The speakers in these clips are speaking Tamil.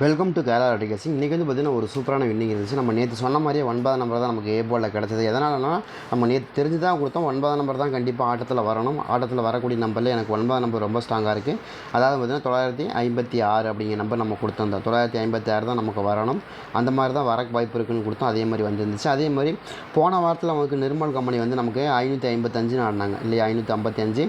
வெல்கம் டு கேரளா ரெடிகேசிங் இன்றைக்கி வந்து பார்த்திங்கன்னா ஒரு சூப்பரான வின்னிங் இருந்துச்சு. நம்ம நேற்று சொன்ன மாதிரியே ஒன்பதாம் நம்பர் தான் நமக்கு ஏ போலில் கிடச்சது. எதனாலனா நம்ம நேற்று தெரிஞ்சு தான் கொடுத்தோம். ஒன்பதாம் நம்பர் தான் கண்டிப்பாக ஆட்டத்தில் வரணும். ஆட்டத்தில் வரக்கூடிய நம்பரில் எனக்கு ஒன்பதாம் நம்பர் ரொம்ப ஸ்ட்ராங்காக இருக்குது அதாவது பார்த்திங்கன்னா தொள்ளாயிரத்தி ஐம்பத்தி ஆறு அப்படிங்கிற நம்பர் நம்ம கொடுத்துருந்தோம் தொள்ளாயிரத்தி ஐம்பத்தி ஆறு தான் நமக்கு வரணும். அந்த மாதிரி தான் வர வாய்ப்பு இருக்குன்னு கொடுத்தோம். அதே மாதிரி வந்துருந்துச்சு. அதே மாதிரி போன வாரத்தில் நமக்கு நிர்மல் கம்பெனி வந்து நமக்கு ஐநூற்றி ஐம்பத்தஞ்சுன்னு ஆடினாங்க. இல்லையா? ஐநூற்றி ஐம்பத்தஞ்சு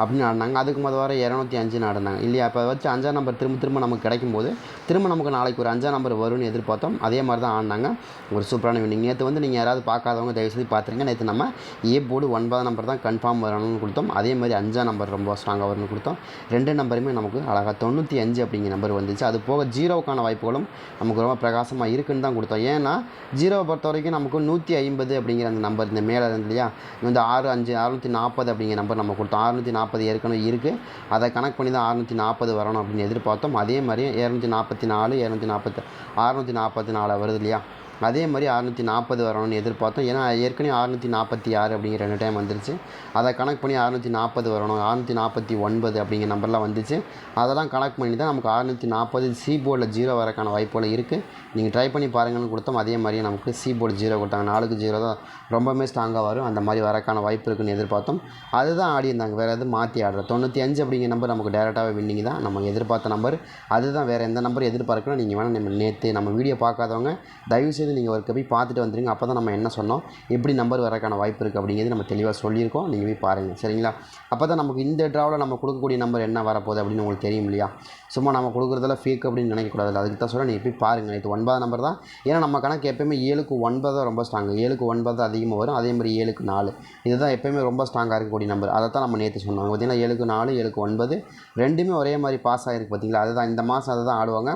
அப்படின்னு ஆடினாங்க. அதுக்கு முதல் வர இரநூத்தி அஞ்சுன்னு ஆடினாங்க இல்லையா அப்போ வச்சு அஞ்சாம் நம்பர் திரும்ப திரும்ப நமக்கு கிடைக்கும் போது திரும்ப நமக்கு நாளைக்கு ஒரு அஞ்சாம் நம்பர் வரும்னு எதிர்பார்த்தோம். அதே மாதிரி தான் ஆடினாங்க. ஒரு சூப்பரான வினிங் நேற்று வந்து நீங்கள் யாராவது பார்க்காதவங்க தயவுசெய்து பார்த்துருங்க நேற்று நம்ம ஏ போர்டு ஒன்பதாம் நம்பர் தான் கன்ஃபார்ம் வரணும்னு கொடுத்தோம். அதே மாதிரி அஞ்சாம் நம்பர் ரொம்ப ஸ்ட்ராங்காக வரும்னு கொடுத்தோம். ரெண்டு நம்பருமே நமக்கு அழகாக தொண்ணூற்றி அஞ்சு அப்படிங்கிற நம்பர் வந்துச்சு. அது போக ஜீரோவுக்கான வாய்ப்புகளும் நமக்கு ரொம்ப பிரகாசமாக இருக்குன்னு தான் கொடுத்தோம். ஏன்னா ஜீரோவை பொறுத்த வரைக்கும் நமக்கு நூற்றி ஐம்பது அப்படிங்கிற அந்த நம்பர் இந்த மேலே இருந்து இல்லையா? இந்த ஆறு அஞ்சு அறுநூற்றி நாற்பது அப்படிங்கிற நம்பர் நம்ம கொடுத்தோம். அறுநூற்றி நாற்பது நாற்பது ஏற்கனவே இருக்குது அதை கணக்கு பண்ணி தான் அறநூற்றி நாற்பது வரணும் அப்படின்னு எதிர்பார்த்தோம். அதே மாதிரி இரநூத்தி நாற்பத்தி நாலு இரநூத்தி நாற்பத்தி அறநூற்றி நாற்பத்தி நாலு வருது இல்லையா? அதே மாதிரி அறநூற்றி நாற்பது வரணும்னு எதிர்பார்த்தோம். ஏன்னா ஏற்கனவே அறநூற்றி நாற்பத்தி ஆறு அப்படிங்கிற ரெண்டு டைம் வந்துருச்சு. அதை கணக்கு பண்ணி அறநூற்றி நாற்பது வரணும். அறநூற்றி நாற்பத்தி ஒன்பது அப்படிங்கிற நம்பர்லாம் வந்துச்சு. அதெல்லாம் கணக்கு பண்ணி தான் நமக்கு அறநூற்றி நாற்பது சி போர்டில் ஜீரோ வரக்கான வாய்ப்புகள் இருக்குது நீங்கள் ட்ரை பண்ணி பாருங்கன்னு கொடுத்தோம். அதே மாதிரியே நமக்கு சி போர்டு ஜீரோ கொடுத்தாங்க. நாலுக்கு ஜீரோ தான் ரொம்பவுமே ஸ்ட்ராங்காக வரும். அந்த மாதிரி வரக்கான வாய்ப்பு இருக்குன்னு எதிர்பார்த்தோம். அதுதான் ஆடி இருந்தாங்க. வேறு எதுவும் மாற்றி ஆடுற தொண்ணூற்றி அஞ்சு அப்படிங்கிற நம்பர் நமக்கு டேரெக்டாகவே வின்னிங் தான். நம்ம எதிர்பார்த்த நம்பர் அதுதான் வேறு எந்த நம்பர் எதிர்பார்க்கணும் நீங்கள் வேணால் நம்ம நேற்று நம்ம வீடியோ பார்க்காதவங்க தயவுசெய்து நீங்கள் ஒரு போய் பார்த்துட்டு வந்துடுங்க அப்போ தான் நம்ம என்ன சொன்னோம்? எப்படி நம்பர் வரக்கான வாய்ப்பு இருக்குது அப்படிங்கிறது நம்ம தெளிவாக சொல்லியிருக்கோம். நீங்கள் போய் பாருங்கள் சரிங்களா? அப்போ தான் நமக்கு இந்த ட்ராவில் நம்ம கொடுக்கக்கூடிய நம்பர் என்ன வரப்போகுது அப்படின்னு உங்களுக்கு தெரியும் இல்லையா? சும்மா நம்ம கொடுக்குறதெல்லாம் ஃபேக் அப்படின்னு நினைக்கக்கூடாது அதுக்கு தான் சொல்ல நீங்கள் போய் பாருங்கள் இது ஒன்பது நம்பர் தான். ஏன்னா நம்ம கணக்கு எப்போயுமே ஏழுக்கு ஒன்பது தான் ரொம்ப ஸ்ட்ராங்கு ஏழுக்கு ஒன்பது தான் அதிகமாக வரும். அதே மாதிரி ஏழுக்கு நாலு. இதுதான் எப்போயுமே ரொம்ப ஸ்ட்ராங்காக இருக்கக்கூடிய நம்பர் அதை தான் நம்ம நேற்று சொன்னாங்க பார்த்தீங்கன்னா ஏழுக்கு நாலு ஏழுக்கு ஒன்பது ரெண்டுமே ஒரே மாதிரி பாஸ் ஆகிருக்கு பார்த்தீங்களா? அதுதான் இந்த மாதம் அதை தான் ஆடுவாங்க.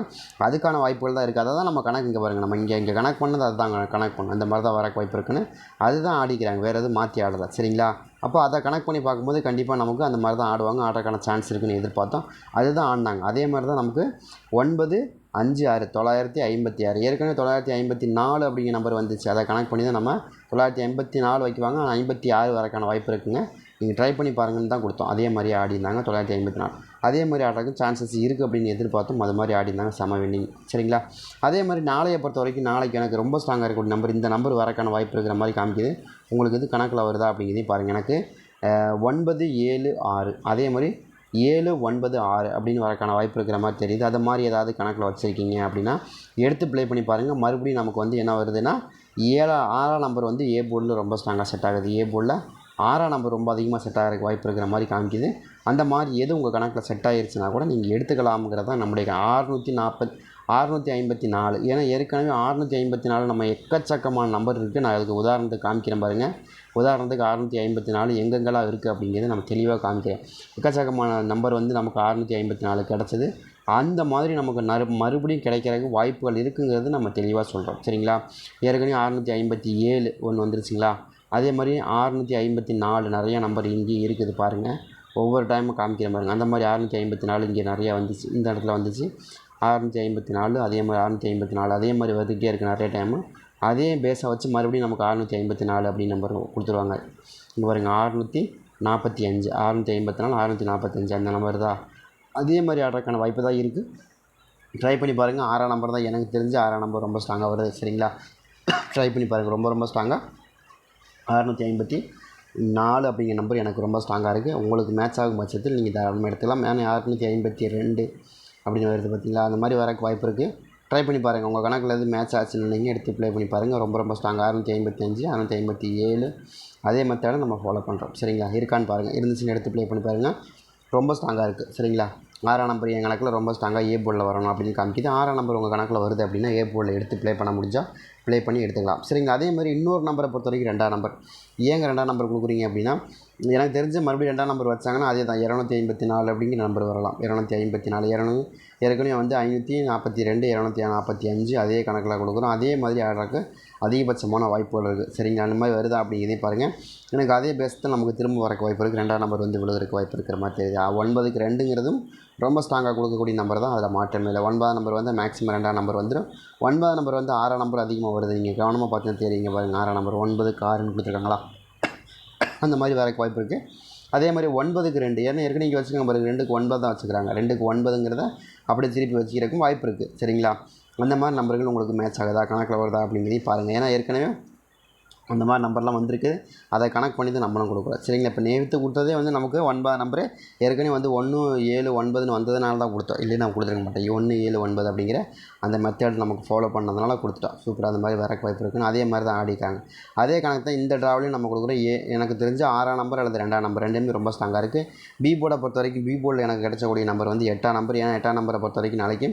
அதுக்கான வாய்ப்புகள் தான் இருக்குது அதை தான் நம்ம கணக்கு இங்கே பாருங்கள் நம்ம இங்கே இங்கே கணக்கு பண்ணது அதுதான் கணக்கு பண்ணணும் இந்த மாதிரி தான் வரக்கு வாய்ப்பு இருக்குன்னு. அதுதான் ஆடிக்கிறாங்க. வேறு எதுவும் மாற்றி ஆடலை. சரிங்களா? அப்போ அதை கணக்கு பண்ணி பார்க்கும்போது கண்டிப்பாக நமக்கு அந்த மாதிரி தான் ஆடுவாங்க. ஆடுறதுக்கான சான்ஸ் இருக்குன்னு எதிர்பார்த்தோம். அதுதான் ஆடினாங்க. அதே மாதிரி தான் நமக்கு ஒன்பது அஞ்சு ஆறு தொள்ளாயிரத்தி ஐம்பத்தி ஆறு. ஏற்கனவே தொள்ளாயிரத்தி ஐம்பத்தி நாலு அப்படிங்கிற நம்பர் வந்துச்சு. அதை கணக்கு பண்ணி தான் நம்ம தொள்ளாயிரத்தி ஐம்பத்தி நாலு வைக்குவாங்க. ஆனால் ஐம்பத்தி ஆறு வரக்கான வாய்ப்பு இருக்குங்க. நீங்கள் ட்ரை பண்ணி பாருங்கன்னு தான் கொடுத்தோம். அதே மாதிரி ஆடினாங்க தொள்ளாயிரத்தி ஐம்பத்தி நாலு. அதே மாதிரி ஆடுறதுக்கு சான்சஸ் இருக்குது அப்படின்னு எதிர்பார்த்தோம் அது மாதிரி ஆடிருந்தாங்க செம வின்னிங் சரிங்களா? அதே மாதிரி நாளையை பொறுத்த வரைக்கும் நாளைக்கு எனக்கு ரொம்ப ஸ்ட்ராங்காக இருக்கக்கூடிய நம்பர் இந்த நம்பர் வரக்கான வாய்ப்பு இருக்கிற மாதிரி காமிக்குது. உங்களுக்கு இது கணக்கில் வருதா அப்படிங்கிறதையும் பாருங்கள் எனக்கு ஒன்பது ஏழு ஆறு. அதே மாதிரி ஏழு ஒன்பது ஆறு அப்படின்னு வரக்கான வாய்ப்பு இருக்கிற மாதிரி தெரியுது. அது மாதிரி ஏதாவது கணக்கில் வச்சுருக்கீங்க அப்படின்னா எடுத்து ப்ளே பண்ணி பாருங்கள் மறுபடியும் நமக்கு வந்து என்ன வருதுன்னா ஏழா ஆறாம் நம்பர் வந்து ஏ போர்டில் ரொம்ப ஸ்ட்ராங்காக செட் ஆகுது. ஏ போர்டில் ஆறாம் நம்பர் ரொம்ப அதிகமாக செட் ஆகிறதுக்கு வாய்ப்பு இருக்கிற மாதிரி காமிக்குது. அந்த மாதிரி எது உங்கள் கணக்கில் செட் ஆகிருச்சுன்னா கூட நீங்கள் எடுத்துக்கலாம்ங்கிறது தான் நம்முடைய ஆறுநூற்றி நாற்பத் ஆறுநூற்றி ஐம்பத்தி நாலு. ஏன்னா ஏற்கனவே ஆறுநூற்றி ஐம்பத்தி நாலு நம்ம எக்கச்சக்கமான நம்பர் இருக்குது நான் அதுக்கு உதாரணத்துக்கு காமிக்கிறேன் பாருங்கள் உதாரணத்துக்கு அறுநூற்றி ஐம்பத்தி நாலு எங்கெங்கெல்லாம் இருக்குது அப்படிங்கிறது நம்ம தெளிவாக காமிக்கிறேன். எக்கச்சக்கமான நம்பர் வந்து நமக்கு அறுநூற்றி ஐம்பத்தி நாலு கிடச்சிது. அந்த மாதிரி நமக்கு நறு மறுபடியும் கிடைக்கிறதுக்கு வாய்ப்புகள் இருக்குங்கிறது நம்ம தெளிவாக சொல்கிறோம் சரிங்களா? ஏற்கனவே அறுநூற்றி ஐம்பத்தி ஏழு ஒன்று வந்துருச்சுங்களா? அதே மாதிரி அறுநூற்றி ஐம்பத்தி நாலு நிறையா நம்பர் இங்கே இருக்குது பாருங்கள் ஒவ்வொரு டைமும் காமிக்கிற பாருங்கள் அந்த மாதிரி அறுநூற்றி ஐம்பத்தி நாலு இங்கே நிறையா வந்துச்சு. இந்த இடத்துல வந்துச்சு. அறுநூற்றி ஐம்பத்தி நாலு அதே மாதிரி அறுநூற்றி ஐம்பத்தி நாலு அதே மாதிரி வந்துகிட்டே இருக்குது நிறைய டைமு அதே பேஸை வச்சு மறுபடியும் நமக்கு அறுநூற்றி ஐம்பத்தி நாலு அப்படின்னு நம்பர் கொடுத்துருவாங்க. இங்கே பாருங்கள் அறுநூற்றி நாற்பத்தி அஞ்சு அறுநூற்றி ஐம்பத்தி நாலு அறுநூற்றி நாற்பத்தஞ்சு அந்த நம்பர் தான் அதே மாதிரி ஆடுறதுக்கான வாய்ப்பு தான் இருக்குது ட்ரை பண்ணி பாருங்கள் ஆறாம் நம்பர் தான் எனக்கு தெரிஞ்சு ஆறாம் நம்பர் ரொம்ப ஸ்ட்ராங்காக வருது. சரிங்களா? ட்ரை பண்ணி பாருங்கள் ரொம்ப ரொம்ப ஸ்ட்ராங்காக அறநூற்றி ஐம்பத்தி நாலு அப்படிங்கிற நம்பர் எனக்கு ரொம்ப ஸ்ட்ராங்காக இருக்குது உங்களுக்கு மேட்ச் ஆகும் பட்சத்தில் நீங்கள் தாராளமாக எடுத்துக்கலாம். ஏன்னா அறுநூற்றி ஐம்பத்தி ரெண்டு அப்படின்னு வருது பார்த்தீங்களா அந்த மாதிரி வரக்கு வாய்ப்பு இருக்குது ட்ரை பண்ணி பாருங்கள் உங்கள் கணக்கில் எது மேட்ச் ஆச்சுன்னு நீங்கள் எடுத்து ப்ளே பண்ணி பாருங்கள் ரொம்ப ரொம்ப ஸ்ட்ராங்காக அறுநூற்றி ஐம்பத்தி அஞ்சு அறுநூற்றி ஐம்பத்தி ஏழு அதே மெத்தடை நம்ம ஃபாலோ பண்ணுறோம் சரிங்களா? இருக்கான்னு பாருங்கள் இருந்துச்சுன்னு எடுத்து ப்ளே பண்ணி பாருங்கள் ரொம்ப ஸ்ட்ராங்காக இருக்குது சரிங்களா? ஆறாம் நம்பர் என் கணக்கில் ரொம்ப ஸ்ட்ராங்காக ஏ போர்டில் வரணும் அப்படின்னு காமிக்கிது. ஆறாம் நம்பர் உங்கள் கணக்கில் வருது அப்படின்னா ஏ போர்டில் எடுத்து ப்ளே பண்ண முடிஞ்சால் ப்ளே பண்ணி எடுத்துக்கலாம். சரிங்க அதே மாதிரி இன்னொரு நம்பரை பொறுத்த வரைக்கும் ரெண்டாம் நம்பர் ஏங்க ரெண்டாம் நம்பர் கொடுக்குறீங்க அப்படின்னா எனக்கு தெரிஞ்சு மறுபடியும் ரெண்டாம் நம்பர் வச்சாங்கன்னா அதே தான் இரநூத்தி ஐம்பத்தி நாலு அப்படிங்கிற நம்பர் வரலாம். இரநூத்தி ஐம்பத்தி நாலு இரநூறு. ஏற்கனவே வந்து ஐநூற்றி நாற்பத்தி ரெண்டு இரநூத்தி நாற்பத்தி அஞ்சு அதே கணக்கில் கொடுக்குறோம். அதே மாதிரி ஆடுறதுக்கு அதிகபட்சமான வாய்ப்புகள் இருக்குது சரிங்க அந்த மாதிரி வருதா அப்படிங்கிறதையும் பாருங்கள் எனக்கு அதே பேஸில் நமக்கு திரும்ப வரக்கு வாய்ப்பு இருக்குது ரெண்டாம் நம்பர் வந்து விழுகிறதுக்கு வாய்ப்பு இருக்கிற மாதிரி தெரியுது. ஒன்பதுக்கு ரெண்டுங்கிறதும் ரொம்ப ஸ்ட்ராங்காக கொடுக்கக்கூடிய நம்பர் தான் அதில் மாற்றமே இல்லை. ஒன்பதாம் நம்பர் வந்து மேக்ஸிமம் ரெண்டாம் நம்பர் வந்துடும் ஒன்பதாம் நம்பர் வந்து ஆறாம் நம்பர் அதிகமாக வருது. நீங்கள் கவனமாக பார்த்தீங்கன்னா தெரியுங்க பாருங்கள் ஆறாம் நம்பர் ஒன்பதுக்கு ஆறுன்னு கொடுத்துருக்காங்களா? அந்த மாதிரி வரக்கு வாய்ப்பு இருக்குது அதே மாதிரி ஒன்பதுக்கு ரெண்டு. ஏன்னா ஏற்கனவே இங்கே வச்சுக்கோங்க பாருங்கள் ரெண்டுக்கு ஒன்பது தான் வச்சுக்கிறாங்க ரெண்டுக்கு ஒன்பதுங்கிறத அப்படி திருப்பி வச்சுக்கிறதுக்கும் வாய்ப்பு இருக்குது சரிங்களா? அந்த மாதிரி நம்பர்கள் உங்களுக்கு மேட்ச் ஆகுதா? கணக்கில் வருதா? அப்படிங்கிறதையும் பாருங்கள் ஏன்னா ஏற்கனவே அந்த மாதிரி நம்பர்லாம் வந்திருக்கு. அதை கணக்கு பண்ணி தான் நம்மளும் கொடுக்குறோம் சரிங்களா? இப்போ நேற்று கொடுத்ததே வந்து நமக்கு ஒன்பது நம்பரு ஏற்கனவே வந்து ஒன்று ஏழு ஒன்பதுன்னு வந்ததுனால தான் கொடுத்தோம். இல்லைன்னா நான் கொடுத்துருக்க மாட்டேன் ஒன்று ஏழு ஒன்பது அப்படிங்கிற அந்த மெத்தட் நமக்கு ஃபாலோ பண்ணதுனால கொடுத்துட்டா சூப்பராக அந்த மாதிரி வரக்கு வாய்ப்பு இருக்குன்னு அதே மாதிரி தான் ஆடிக்கிறாங்க அதே கணக்கு தான் இந்த ட்ராவலையும் நம்ம கொடுக்குறோம். ஏ எனக்கு தெரிஞ்ச ஆறாம் நம்பர் அல்லது ரெண்டாம் நம்பர் ரெண்டுமே ரொம்ப ஸ்ட்ராங்காக இருக்குது பி போர்டை பொறுத்த வரைக்கும் பி போர்டில் எனக்கு கிடைச்சக்கூடிய நம்பர் வந்து எட்டாம் நம்பர் ஏன்னா எட்டாம் நம்பரை பொறுத்த வரைக்கும் நாளைக்கு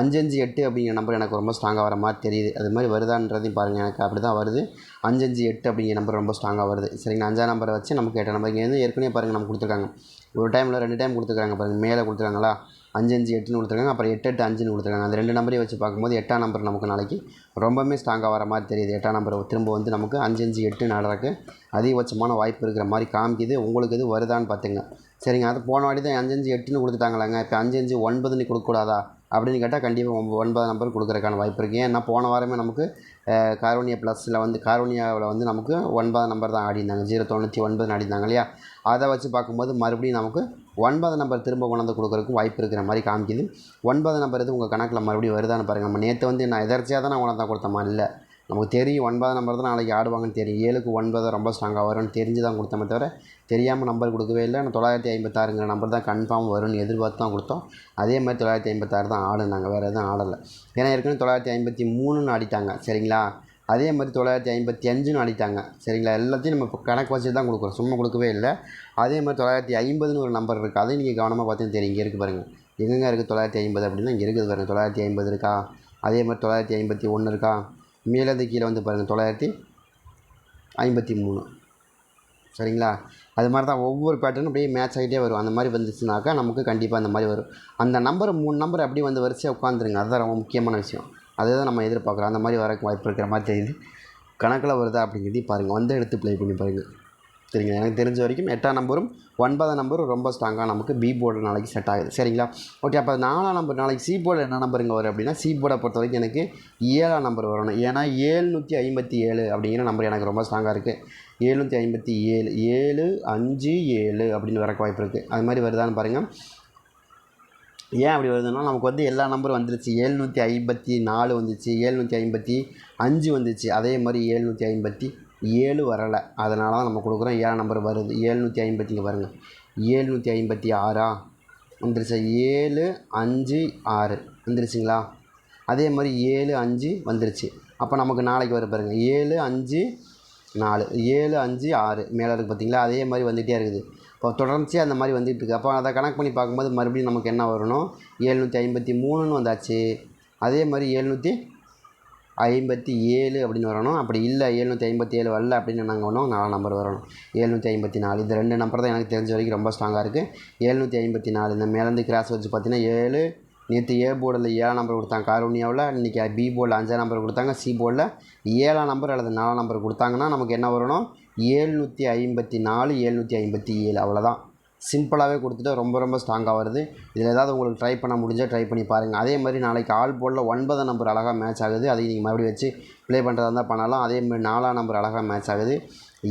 அஞ்சு அஞ்சு எட்டு அப்படிங்கிற நம்பர் எனக்கு ரொம்ப ஸ்ட்ராங்காக வர மாதிரி தெரியுது. அது மாதிரி வருதான்றதையும் பாருங்கள் எனக்கு அப்படி தான் வருது. அஞ்சு அஞ்சு எட்டு அப்படிங்கிற நம்பர் ரொம்ப ஸ்ட்ராங்காக வருது. சரிங்களா? அஞ்சாம் நம்பரை வச்சு நமக்கு எட்டாம் நம்பர் இங்கே வந்து ஏற்கனவே பாருங்கள் நம்ம கொடுத்துருக்காங்க. ஒரு டைமில் ரெண்டு டைம் கொடுத்துருக்காங்க பாருங்கள் மேலே கொடுத்துருக்காங்களா? அஞ்சு அஞ்சு எட்டுன்னு கொடுத்துருக்காங்க. அப்புறம் எட்டு எட்டு அஞ்சுன்னு கொடுத்துருக்காங்க. அந்த ரெண்டு நம்பரையும் வச்சு பார்க்கும்போது எட்டாம் நம்பர் நமக்கு நாளைக்கு ரொம்பவுமே ஸ்ட்ராங்காக வர மாதிரி தெரியுது. எட்டாம் நம்பர் திரும்ப வந்து நமக்கு அஞ்சு அஞ்சு எட்டு நடக்கு அதிகபட்சமான வாய்ப்பு இருக்கிற மாதிரி காமிக்குது. உங்களுக்கு இது வருதான்னு பார்த்துங்க. சரிங்க. அது போன வாட்டி தான் அஞ்சு அஞ்சு எட்டுன்னு கொடுத்துட்டாங்களாங்க. இப்போ அஞ்சு அஞ்சு ஒன்பதுன்னு கொடுக்கக்கூடாதா? அப்படின்னு கேட்டால் கண்டிப்பாக ஒம்ப ஒன்பது நம்பர் கொடுக்குறக்கான வாய்ப்பு இருக்குது ஏன்னா போன வாரமே நமக்கு காரோனியா ப்ளஸில் வந்து காரோனியாவில் வந்து நமக்கு ஒன்பது நம்பர் தான் ஆடிருந்தாங்க ஜீரோ தொண்ணூற்றி ஒன்பதுன்னு ஆடிருந்தாங்க இல்லையா? அதை வச்சு பார்க்கும்போது மறுபடியும் நமக்கு ஒன்பது நம்பர் திரும்ப கொண்டாந்து கொடுக்குறதுக்கு வாய்ப்பு இருக்கிற மாதிரி காமிக்குது. ஒன்பது நம்பர் இது உங்கள் கணக்கில் மறுபடியும் வருதான்னு பாருங்கள் நம்ம நேற்று வந்து நான் எதர்ச்சியாக தான் நான் உணர்ந்தா கொடுத்தமா இல்லை. நமக்கு தெரியும் ஒன்பது நம்பர் தான் நாளைக்கு ஆடுவாங்கன்னு தெரியும். ஏழுக்கு ஒன்பது ரொம்ப ஸ்ட்ராங்காக வரும்னு தெரிஞ்சு தான் கொடுத்தோமே தவிர தெரியாமல் நம்பர் கொடுக்கவே இல்லை. நான் தொள்ளாயிரத்தி ஐம்பத்தாறுங்கிற நம்பர் தான் கன்ஃபார்ம் வரும்னு எதிர்பார்த்து தான் கொடுத்தோம். அதே மாதிரி தொள்ளாயிரத்தி ஐம்பத்தாறு தான் ஆடுனாங்க வேறு எதுவும் ஆடலை. ஏன்னா ஏற்கனவே தொள்ளாயிரத்தி ஐம்பத்தி மூணுன்னு ஆடிட்டாங்க. சரிங்களா? அதே மாதிரி தொள்ளாயிரத்தி ஐம்பத்தி அஞ்சுன்னு ஆடிட்டாங்க. சரிங்களா? எல்லாத்தையும் நம்ம இப்போ கணக்கு வச்சு தான் கொடுக்குறோம். சும்மா கொடுக்கவே இல்லை. அதே மாதிரி தொள்ளாயிரத்தி ஐம்பதுன்னு ஒரு நம்பர் இருக்குது அதையும் நீங்கள் கவனமாக பார்த்தீங்கன்னா தெரியும். இங்கே இருக்குது பாருங்கள் எங்கெங்கே இருக்குது தொள்ளாயிரத்தி ஐம்பது அப்படின்னா இங்கே இருக்குது பாருங்கள் தொள்ளாயிரத்தி ஐம்பது இருக்கா? அதே மாதிரி தொள்ளாயிரத்தி ஐம்பத்தி ஒன்று இருக்கா? மேலேருந்து கீழே வந்து பாருங்கள் தொள்ளாயிரத்தி ஐம்பத்தி மூணு. சரிங்களா? அது மாதிரி தான் ஒவ்வொரு பேட்டர்னும் அப்படியே மேட்ச் ஆகிட்டே வரும். அந்த மாதிரி வந்துச்சுனாக்கா நமக்கு கண்டிப்பாக அந்த மாதிரி வரும். அந்த நம்பர் மூணு நம்பர் அப்படியே வந்து வரிசையாக உட்காந்துருங்க அதுதான் ரொம்ப முக்கியமான விஷயம். அதை தான் நம்ம எதிர்பார்க்குறோம். அந்த மாதிரி வரக்கு வாய்ப்பு இருக்கிற மாதிரி தெரியுது. கணக்கில் வருதா அப்படிங்கிறதையும் பாருங்கள் வந்து எடுத்து ப்ளே பண்ணி பாருங்கள் சரிங்களா எனக்கு தெரிஞ்ச வரைக்கும் எட்டாம் நம்பரும் ஒன்பதாம் நம்பரும் ரொம்ப ஸ்ட்ராங்காக நமக்கு பி போர்டு நாளைக்கு செட் ஆகுது. சரிங்களா? ஓகே அப்போ நாலாம் நம்பர் நாளைக்கு சி போர்டு என்ன நம்பருங்க வரும் அப்படின்னா சி போர்டை பொறுத்த வரைக்கும் எனக்கு ஏழாம் நம்பர் வரணும். ஏன்னா ஏழ்நூற்றி ஐம்பத்தி ஏழு அப்படிங்கிற நம்பர் எனக்கு ரொம்ப ஸ்ட்ராங்காக இருக்குது ஏழ்நூற்றி ஐம்பத்தி ஏழு ஏழு அஞ்சு ஏழு அப்படின்னு வரக்கு வாய்ப்பு இருக்குது அது மாதிரி வருதான்னு பாருங்கள் ஏன் அப்படி வருதுன்னா நமக்கு வந்து எல்லா நம்பரும் வந்துருச்சு. ஏழ்நூற்றி ஐம்பத்தி நாலு வந்துச்சு ஏழ்நூற்றி ஐம்பத்தி அஞ்சு வந்துச்சு. அதே மாதிரி ஏழ்நூற்றி ஐம்பத்தி ஏழு வரலை. அதனால தான் நம்ம கொடுக்குறோம். ஏழாம் நம்பர் வருது. ஏழ்நூற்றி ஐம்பத்திங்க பாருங்கள் ஏழ்நூற்றி ஐம்பத்தி ஆறா? வந்துருச்சா. ஏழு அஞ்சு ஆறு. வந்துருச்சுங்களா? அதே மாதிரி ஏழு அஞ்சு வந்துருச்சு. அப்போ நமக்கு நாளைக்கு வர பாருங்கள் ஏழு அஞ்சு நாலு. ஏழு அஞ்சு ஆறு. மேலே இருக்குது பார்த்தீங்களா அதே மாதிரி வந்துகிட்டே இருக்குது. இப்போ தொடர்ச்சியாக அந்த மாதிரி வந்துட்டு இருக்குது அப்போ அதை கணக்கு பண்ணி பார்க்கும்போது மறுபடியும் நமக்கு என்ன வரணும்? ஏழ்நூற்றி ஐம்பத்தி மூணுன்னு வந்தாச்சு. அதே மாதிரி ஏழ்நூற்றி ஐம்பத்தி ஏழு அப்படின்னு வரணும். அப்படி இல்லை ஏழ்நூற்றி ஐம்பத்தி ஏழு வரல அப்படின்னு நாங்கள் ஒன்றும் நாலு நம்பர் வரணும். ஏழ்நூற்றி ஐம்பத்தி நாலு. இந்த ரெண்டு நம்பர் தான் எனக்கு தெரிஞ்ச வரைக்கும் ரொம்ப ஸ்ட்ராங்காக இருக்குது ஏழ்நூற்றி ஐம்பத்தி நாலு. இந்த மேலேருந்து கிராஸ் வச்சு பார்த்தீங்கன்னா ஏழு. நேற்று ஏ போர்டில் ஏழாம் நம்பர் கொடுத்தாங்க. காரூனியாவில் இன்றைக்கி பி போர்டில் அஞ்சாம் நம்பர் கொடுத்தாங்க. சி போர்டில் ஏழாம் நம்பர் அல்லது நாலாம் நம்பர் கொடுத்தாங்கன்னா நமக்கு என்ன வரணும்? ஏழ்நூற்றி ஐம்பத்தி நாலு ஏழ்நூற்றி ஐம்பத்தி ஏழு. அவ்வளோதான் சிம்பிளாகவே கொடுத்துட்டு ரொம்ப ரொம்ப ஸ்ட்ராங்காக வருது. இதில் ஏதாவது உங்களுக்கு ட்ரை பண்ண முடிஞ்சால் ட்ரை பண்ணி பாருங்கள் அதே மாதிரி நாளைக்கு ஆல் போலில் ஒன்பதாம் நம்பர் அழகாக மேட்ச் ஆகுது. அதை நீங்கள் மறுபடியும் வச்சு ப்ளே பண்ணுறதா இருந்தால் பண்ணலாம். அதேமாதிரி நாலாம் நம்பர் அழகாக மேட்ச் ஆகுது.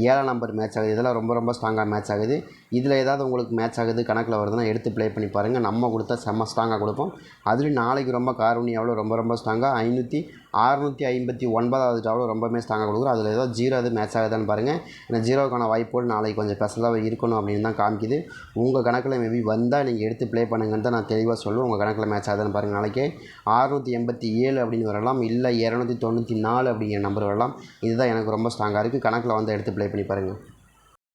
ஏழாம் நம்பர் மேட்ச் ஆகுது. இதெல்லாம் ரொம்ப ரொம்ப ஸ்ட்ராங்காக மேட்ச் ஆகுது. இதில் ஏதாவது உங்களுக்கு மேட்ச் ஆகுது கணக்கில் வருதுன்னா எடுத்து ப்ளே பண்ணி பாருங்கள் நம்ம கொடுத்தா செம்ம ஸ்ட்ராங்காக கொடுப்போம். அதுலேயும் நாளைக்கு ரொம்ப காரூனியாவில் ரொம்ப ரொம்ப ஸ்ட்ராங்காக ஐநூற்றி அறுநூற்றி ஐம்பத்தி ஒன்பதாவது டாவில் ரொம்பவே ஸ்ட்ராங்காக கொடுக்குறோம். அதில் ஏதோ ஜீரோ அது மேட்ச் ஆகுதான்னு பாருங்கள் ஏன்னா ஜீரோக்கான வாய்ப்போடு நாளைக்கு கொஞ்சம் ஸ்பெஷலாக இருக்கணும் அப்படின்னு தான் காமிக்குது. உங்கள் கணக்கில் மேபி வந்தால் நீங்கள் எடுத்து ப்ளே பண்ணுங்கன்னு தான் நான் தெளிவாக சொல்லுவேன். உங்கள் கணக்கில் மேட்ச் ஆகுதுன்னு பாருங்கள் நாளைக்கு அறுநூற்றி எண்பத்தி ஏழு அப்படின்னு வரலாம். இல்லை இரநூத்தி தொண்ணூற்றி நாலு நாலு அப்படிங்கிற நம்பர் வரலாம். இதுதான் எனக்கு ரொம்ப ஸ்ட்ராங்காக இருக்குது கணக்கில் வந்து எடுத்து ப்ளே பண்ணி பாருங்கள்